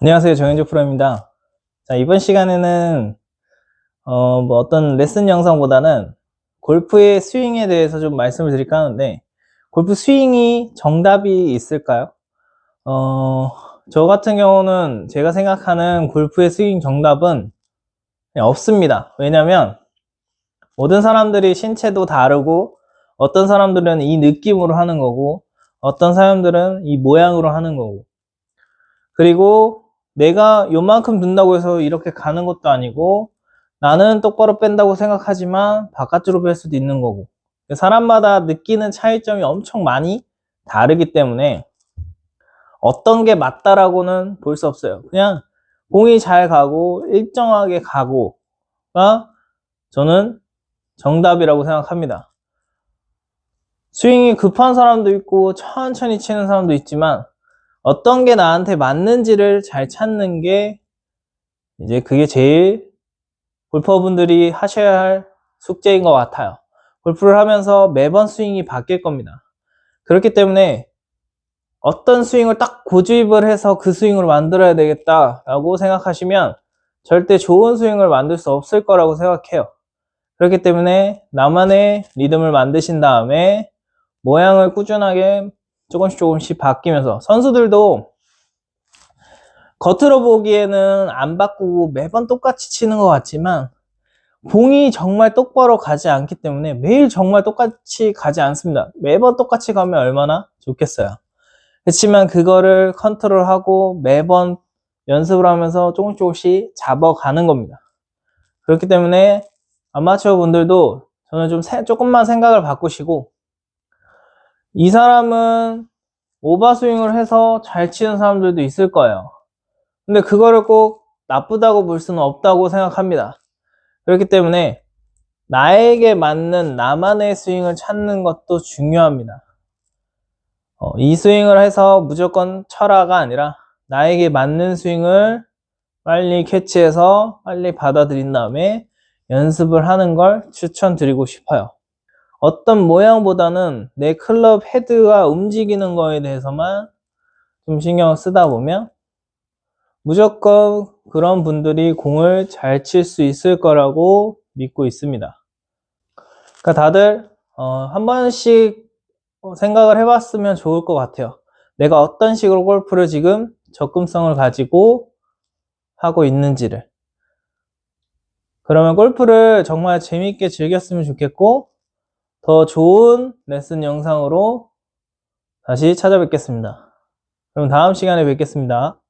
안녕하세요. 정현주 프로입니다. 자, 이번 시간에는, 어, 뭐 어떤 레슨 영상보다는 골프의 스윙에 대해서 좀 말씀을 드릴까 하는데, 골프 스윙이 정답이 있을까요? 어, 저 같은 경우는 제가 생각하는 골프의 스윙 정답은 없습니다. 왜냐면, 모든 사람들이 신체도 다르고, 어떤 사람들은 이 느낌으로 하는 거고, 어떤 사람들은 이 모양으로 하는 거고, 그리고 내가 요만큼 든다고 해서 이렇게 가는 것도 아니고 나는 똑바로 뺀다고 생각하지만 바깥으로 뺄 수도 있는 거고 사람마다 느끼는 차이점이 엄청 많이 다르기 때문에 어떤 게 맞다라고는 볼 수 없어요. 그냥 공이 잘 가고 일정하게 가고가 저는 정답이라고 생각합니다. 스윙이 급한 사람도 있고 천천히 치는 사람도 있지만 어떤 게 나한테 맞는지를 잘 찾는 게 이제 그게 제일 골퍼분들이 하셔야 할 숙제인 것 같아요. 골프를 하면서 매번 스윙이 바뀔 겁니다. 그렇기 때문에 어떤 스윙을 딱 고집을 해서 그 스윙을 만들어야 되겠다라고 생각하시면 절대 좋은 스윙을 만들 수 없을 거라고 생각해요. 그렇기 때문에 나만의 리듬을 만드신 다음에 모양을 꾸준하게 조금씩 조금씩 바뀌면서 선수들도 겉으로 보기에는 안 바꾸고 매번 똑같이 치는 것 같지만 공이 정말 똑바로 가지 않기 때문에 매일 정말 똑같이 가지 않습니다. 매번 똑같이 가면 얼마나 좋겠어요. 그렇지만 그거를 컨트롤하고 매번 연습을 하면서 조금씩 조금씩 잡아가는 겁니다. 그렇기 때문에 아마추어 분들도 저는 좀 세- 조금만 생각을 바꾸시고 이 사람은 오버스윙을 해서 잘 치는 사람들도 있을 거예요. 근데 그거를 꼭 나쁘다고 볼 수는 없다고 생각합니다. 그렇기 때문에 나에게 맞는 나만의 스윙을 찾는 것도 중요합니다. 어, 이 스윙을 해서 무조건 철화가 아니라 나에게 맞는 스윙을 빨리 캐치해서 빨리 받아들인 다음에 연습을 하는 걸 추천드리고 싶어요. 어떤 모양보다는 내 클럽 헤드가 움직이는 거에 대해서만 좀 신경을 쓰다 보면 무조건 그런 분들이 공을 잘 칠 수 있을 거라고 믿고 있습니다. 그러니까 다들 어, 한 번씩 생각을 해봤으면 좋을 것 같아요. 내가 어떤 식으로 골프를 지금 접근성을 가지고 하고 있는지를. 그러면 골프를 정말 재미있게 즐겼으면 좋겠고, 더 좋은 레슨 영상으로 다시 찾아뵙겠습니다. 그럼 다음 시간에 뵙겠습니다.